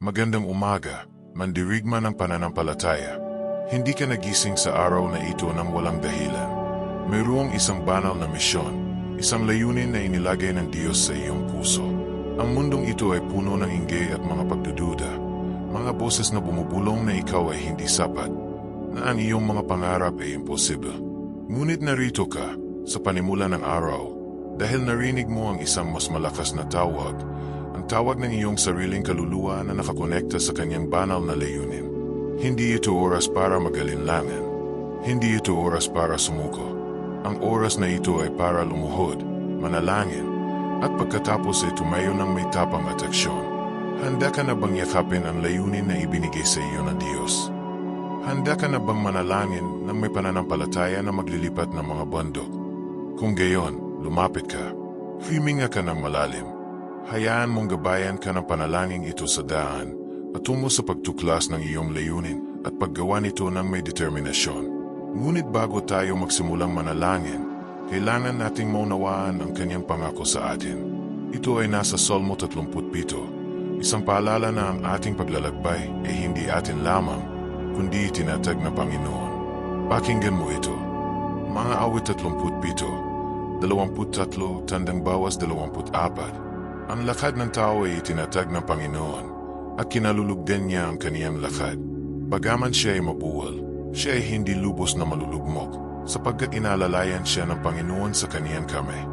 Magandang umaga, mandirigma ng pananampalataya. Hindi ka nagising sa araw na ito ng walang dahilan. Mayroong isang banal na misyon, isang layunin na inilagay ng Diyos sa iyong puso. Ang mundong ito ay puno ng inggay at mga pagdududa, mga boses na bumubulong na ikaw ay hindi sapat, na ang iyong mga pangarap ay imposible. Ngunit narito ka, sa panimula ng araw, dahil narinig mo ang isang mas malakas na tawag, tawag ng iyong sariling kaluluwa na nakakonekta sa kanyang banal na layunin. Hindi ito oras para magalinlangan. Hindi ito oras para sumuko. Ang oras na ito ay para lumuhod, manalangin, at pagkatapos ay tumayo ng may tapang at aksyon. Handa ka na bang yakapin ang layunin na ibinigay sa iyo ng Diyos? Handa ka na bang manalangin ng may pananampalataya na maglilipat ng mga bundok? Kung gayon, lumapit ka. Huminga ka ng malalim. Hayaan mong gabayan ka ng panalangin ito sa daan patungo sa pagtuklas ng iyong layunin at paggawa nito ng may determinasyon. Ngunit bago tayo magsimulang manalangin, kailangan nating maunawaan ang kanyang pangako sa atin. Ito ay nasa Salmo 37, isang paalala na ang ating paglalakbay ay hindi atin lamang, kundi itinatag na Panginoon. Pakinggan mo ito. Mga awit 37, 23 tandang bawas 24. Ang lakad ng tao ay itinatag ng Panginoon at kinalulugdan niya ang kaniyang lakad. Bagaman siya ay mabuwal, siya ay hindi lubos na malulugmok sapagkat inalalayan siya ng Panginoon sa kaniyang kamay.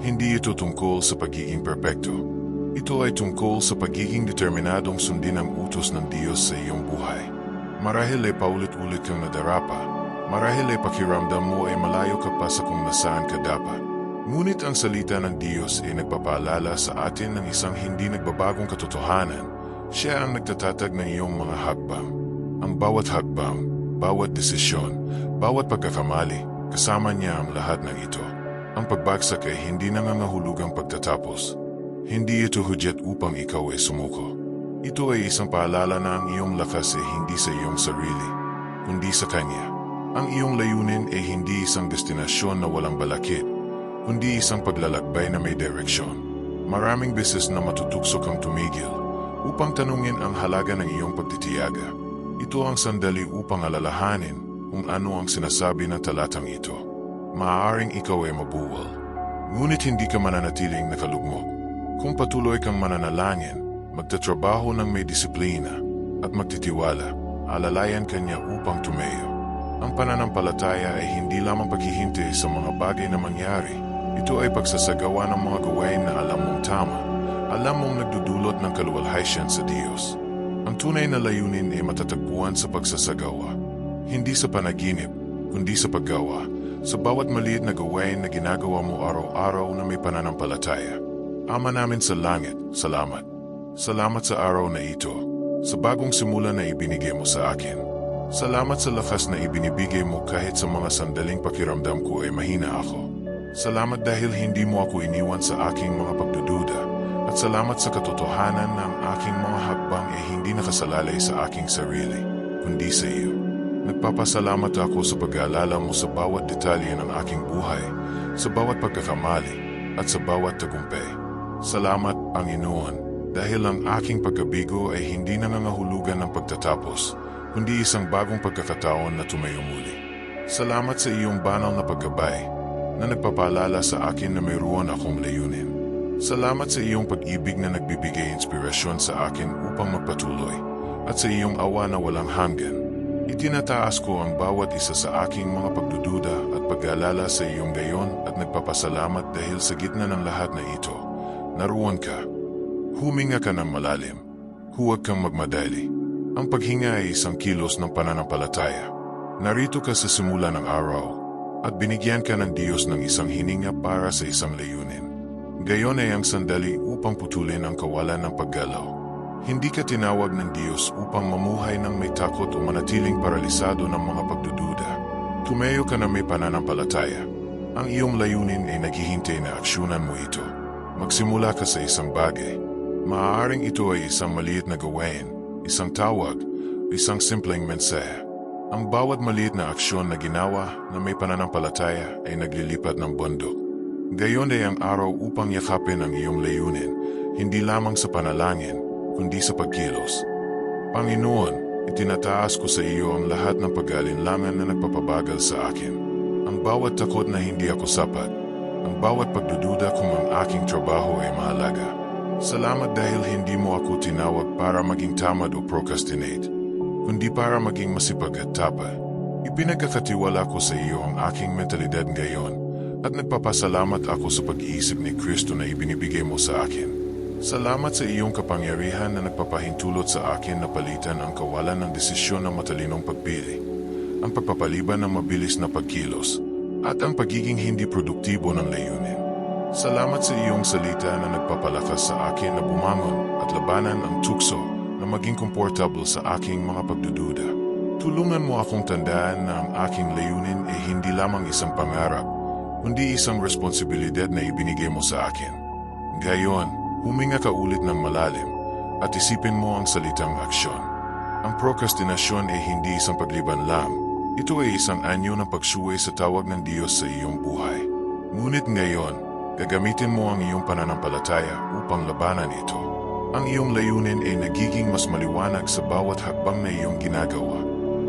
Hindi ito tungkol sa pagiging perpekto. Ito ay tungkol sa pagiging determinadong sundin ang utos ng Diyos sa iyong buhay. Marahil ay paulit-ulit kang nadarapa, marahil ay pakiramdam mo ay malayo ka pa sa kung nasaan ka dapat. Ngunit ang salita ng Diyos ay nagpapaalala sa atin ng isang hindi nagbabagong katotohanan. Siya ang nagtatatag ng iyong mga hakbang. Ang bawat hakbang, bawat desisyon, bawat pagkakamali, kasama niya ang lahat ng ito. Ang pagbagsak ay hindi nangangahulugang pagtatapos. Hindi ito hudyat upang ikaw ay sumuko. Ito ay isang paalala na ang iyong lakas ay hindi sa iyong sarili, kundi sa Kanya. Ang iyong layunin ay hindi isang destinasyon na walang balakid, kundi isang paglalakbay na may direksyon. Maraming beses na matutuksok ang tumigil upang tanungin ang halaga ng iyong pagtitiyaga. Ito ang sandali upang alalahanin kung ano ang sinasabi ng talatang ito. Maaaring ikaw ay mabuwal, ngunit hindi ka mananatiling nakalugmok. Kung patuloy kang mananalangin, magtatrabaho ng may disiplina at magtitiwala, alalayan kanya upang tumayo. Ang pananampalataya ay hindi lamang paghihintay sa mga bagay na mangyari, ito ay pagsasagawa ng mga gawain na alam mong tama, alam mong nagdudulot ng kaluwalhatian sa Diyos. Ang tunay na layunin ay matatagpuan sa pagsasagawa, hindi sa panaginip, kundi sa paggawa, sa bawat maliit na gawain na ginagawa mo araw-araw na may pananampalataya. Ama namin sa langit, salamat. Salamat sa araw na ito, sa bagong simula na ibinigay mo sa akin. Salamat sa lakas na ibinibigay mo kahit sa mga sandaling pakiramdam ko ay mahina ako. Salamat dahil hindi mo ako iniwan sa aking mga pagdududa at salamat sa katotohanan na ang aking mga hakbang ay hindi nakasalalay sa aking sarili, kundi sa iyo. Nagpapasalamat ako sa pag-aalala mo sa bawat detalye ng aking buhay, sa bawat pagkakamali at sa bawat tagumpay. Salamat, Panginoon, dahil ang aking pagkabigo ay hindi nangangahulugan ng pagtatapos, kundi isang bagong pagkakataon na tumayo muli. Salamat sa iyong banal na paggabay na nagpapaalala sa akin na mayroon akong layunin. Salamat sa iyong pag-ibig na nagbibigay inspirasyon sa akin upang magpatuloy at sa iyong awa na walang hanggan. Itinataas ko ang bawat isa sa aking mga pagdududa at pag-aalala sa iyong gayon at nagpapasalamat dahil sa gitna ng lahat na ito, naruwan ka. Huminga ka ng malalim. Huwag kang magmadali. Ang paghinga ay isang kilos ng pananampalataya. Narito ka sa simula ng araw at binigyan ka ng Diyos ng isang hininga para sa isang layunin. Gayon ay ang sandali upang putulin ang kawalan ng paggalaw. Hindi ka tinawag ng Diyos upang mamuhay ng may takot o manatiling paralisado ng mga pagdududa. Tumayo ka na may pananampalataya. Ang iyong layunin ay naghihintay na aksyonan mo ito. Magsimula ka sa isang bagay. Maaaring ito ay isang maliit na gawain, isang tawag, isang simpleng mensahe. Ang bawat maliit na aksyon na ginawa na may pananampalataya ay naglilipat ng bundok. Gayon ay ang araw upang yakapin ang iyong layunin, hindi lamang sa panalangin, kundi sa pagkilos. Panginoon, itinataas ko sa iyo ang lahat ng pag-aalinlangan na nagpapabagal sa akin. Ang bawat takot na hindi ako sapat. Ang bawat pagdududa kung ang aking trabaho ay mahalaga. Salamat dahil hindi mo ako tinawag para maging tamad o procrastinate, kundi para maging masipag at tapal. Ipinagkakatiwala ko sa iyo ang aking mentalidad ngayon at nagpapasalamat ako sa pag-iisip ni Kristo na ibinibigay mo sa akin. Salamat sa iyong kapangyarihan na nagpapahintulot sa akin na palitan ang kawalan ng desisyon ng matalinong pagpili, ang pagpapaliban ng mabilis na pagkilos, at ang pagiging hindi produktibo ng layunin. Salamat sa iyong salita na nagpapalakas sa akin na bumangon at labanan ang tukso na maging komportable sa aking mga pagdududa. Tulungan mo akong tandaan na ang aking layunin ay hindi lamang isang pangarap, kundi isang responsibilidad na ibinigay mo sa akin. Gayon, huminga ka ulit ng malalim at isipin mo ang salitang aksyon. Ang prokrastinasyon ay hindi isang pagliban lang. Ito ay isang anyo ng pagsuway sa tawag ng Diyos sa iyong buhay. Ngunit ngayon, gagamitin mo ang iyong pananampalataya upang labanan ito. Ang iyong layunin ay nagiging mas maliwanag sa bawat hakbang na iyong ginagawa.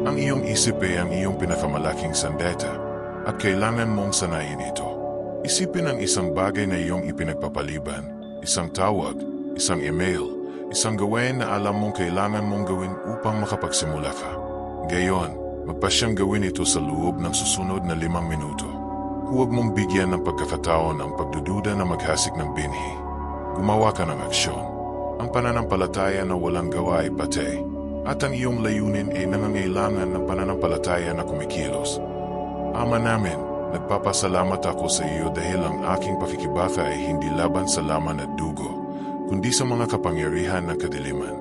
Ang iyong isip ay ang iyong pinakamalaking sandeta at kailangan mong sanayin ito. Isipin ang isang bagay na iyong ipinagpapaliban, isang tawag, isang email, isang gawain na alam mong kailangan mong gawin upang makapagsimula ka. Gayon, magpasyang gawin ito sa loob ng susunod na limang minuto. Huwag mong bigyan ng pagkakataon ang pagdududa na maghasik ng binhi. Gumawa ka ng aksyon. Ang pananampalataya na walang gawa ay patay, at ang iyong layunin ay nangangailangan ng pananampalataya na kumikilos. Ama namin, nagpapasalamat ako sa iyo dahil ang aking pakikibaka ay hindi laban sa laman at dugo, kundi sa mga kapangyarihan ng kadiliman.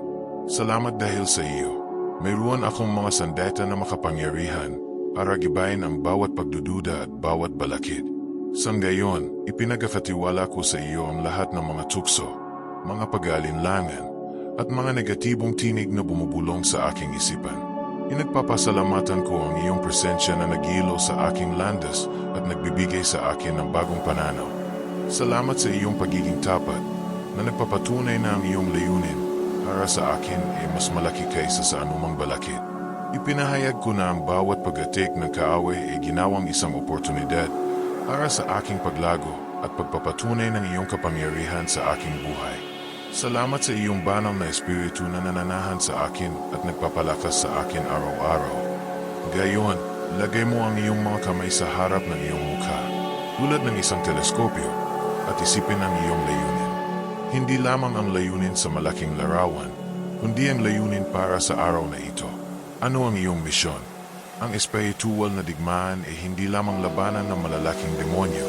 Salamat dahil sa iyo. Mayroon akong mga sandata na makapangyarihan para gibayin ang bawat pagdududa at bawat balakid. Sa ngayon, ipinagkakatiwala ko sa iyo ang lahat ng mga tukso, mga pag-aalinlangan, at mga negatibong tinig na bumubulong sa aking isipan. Inagpapasalamatan ko ang iyong presensya na nagilo sa aking landas at nagbibigay sa akin ng bagong pananaw. Salamat sa iyong pagiging tapat na nagpapatunay na ang iyong layunin para sa akin ay mas malaki kaysa sa anumang balakid. Ipinahayag ko na ang bawat pagatik ng kaaway ay ginawang isang oportunidad para sa aking paglago at pagpapatunay ng iyong kapangyarihan sa aking buhay. Salamat sa iyong banal na espiritu na nananahan sa akin at nagpapalakas sa akin araw-araw. Gayon, lagay mo ang iyong mga kamay sa harap ng iyong mukha, tulad ng isang teleskopyo, at isipin ang iyong layunin. Hindi lamang ang layunin sa malaking larawan, kundi ang layunin para sa araw na ito. Ano ang iyong misyon? Ang espiritual na digmaan ay hindi lamang labanan ng malalaking demonyo.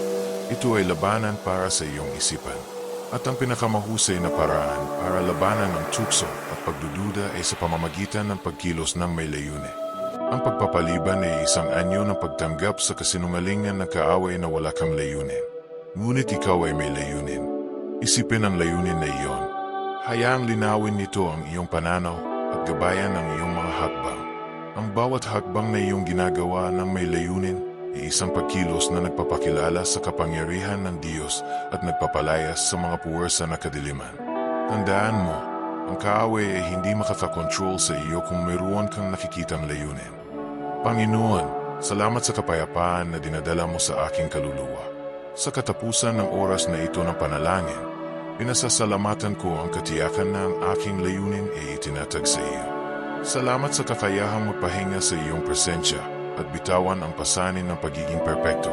Ito ay labanan para sa iyong isipan. At ang pinakamahusay na paraan para labanan ng tukso at pagdududa ay sa pamamagitan ng pagkilos ng may layunin. Ang pagpapaliban ay isang anyo ng pagtanggap sa kasinungalingan ng kaaway na wala kang layunin. Ngunit ikaw ay may layunin. Isipin ang layunin na iyon. Hayaang linawin nito ang iyong pananaw at gabayan ang iyong mga hakbang. Ang bawat hakbang na iyong ginagawa ng may layunin ay isang pagkilos na nagpapakilala sa kapangyarihan ng Diyos at nagpapalayas sa mga puwersa na kadiliman. Tandaan mo, ang kaaway ay hindi makakakontrol sa iyo kung mayroon kang nakikitang layunin. Panginoon, salamat sa kapayapaan na dinadala mo sa aking kaluluwa. Sa katapusan ng oras na ito ng panalangin, pinasasalamatan ko ang katiyakan na ang aking layunin ay itinatag sa iyo. Salamat sa kakayahang magpahinga sa iyong presensya at bitawan ang pasanin ng pagiging perpekto.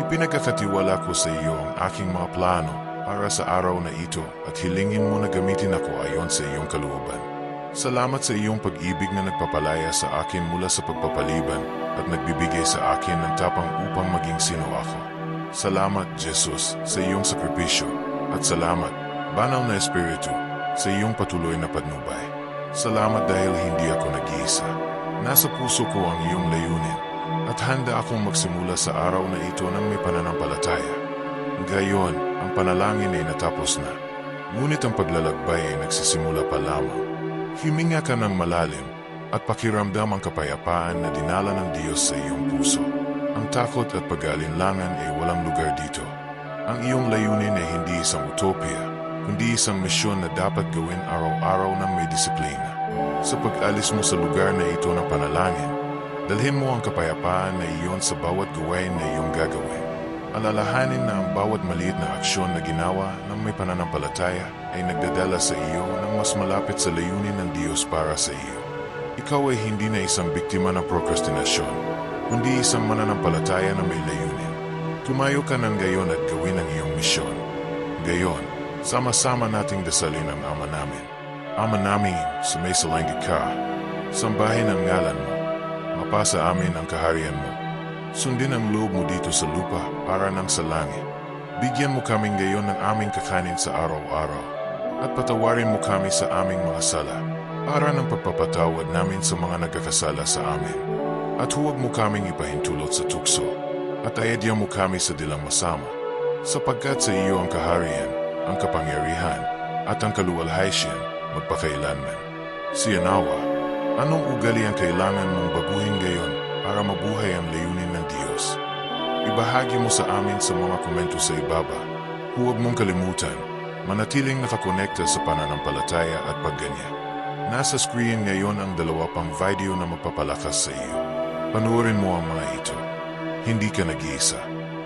Ipinagkakatiwala ko sa iyo ang aking mga plano para sa araw na ito at hilingin mo na gamitin ako ayon sa iyong kalooban. Salamat sa iyong pag-ibig na nagpapalaya sa akin mula sa pagpapaliban at nagbibigay sa akin ng tapang upang maging sino ako. Salamat, Jesus, sa iyong sakripisyo at salamat, banal na Espiritu, sa iyong patuloy na patnubay. Salamat dahil hindi ako nag-iisa. Nasa puso ko ang iyong layunin at handa akong magsimula sa araw na ito ng may pananampalataya. Gayon, ang panalangin ay natapos na. Ngunit ang paglalakbay ay nagsisimula pa lamang. Himinga ka ng malalim at pakiramdam ang kapayapaan na dinala ng Diyos sa iyong puso. Ang takot at pag-aalinlangan ay walang lugar dito. Ang iyong layunin ay hindi isang utopia, kundi isang misyon na dapat gawin araw-araw ng may disiplina. Sa pag-alis mo sa lugar na ito ng panalangin, dalhin mo ang kapayapaan na iyon sa bawat gawain na iyong gagawin. Alalahanin na ang bawat maliit na aksyon na ginawa ng may pananampalataya ay nagdadala sa iyo ng mas malapit sa layunin ng Diyos para sa iyo. Ikaw ay hindi na isang biktima ng prokrastinasyon, kundi isang mananampalataya na may layunin. Tumayo ka ng gayon at gawin ang iyong misyon. Gayon, sama-sama nating dasalin ang Ama namin. Ama namin, sumasalangit ka. Sambahin ang ngalan mo. Mapasa amin ang kaharian mo. Sundin ang loob mo dito sa lupa para nang sa langit. Bigyan mo kaming gayon ng aming kakanin sa araw-araw. At patawarin mo kami sa aming mga sala para ng pagpapatawad namin sa mga nagkakasala sa amin. At huwag mo kaming ipahintulot sa tukso. At ayadyan mo kami sa dilang masama. Sapagkat sa iyo ang kaharian, ang kapangyarihan, at ang kaluwalhatian magpakailanman. Siyanawa, anong ugali ang kailangan mong baguhin ngayon para mabuhay ang layunin ng Diyos? Ibahagi mo sa amin sa mga komento sa ibaba. Huwag mong kalimutan, manatiling nakakonekta sa pananampalataya at pagganyan. Nasa screen ngayon ang dalawa pang video na magpapalakas sa iyo. Panuorin mo ang mga ito. Hindi ka nag-iisa.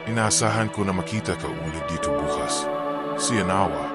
Inaasahan ko na makita ka ulit dito bukas. Siyanawa,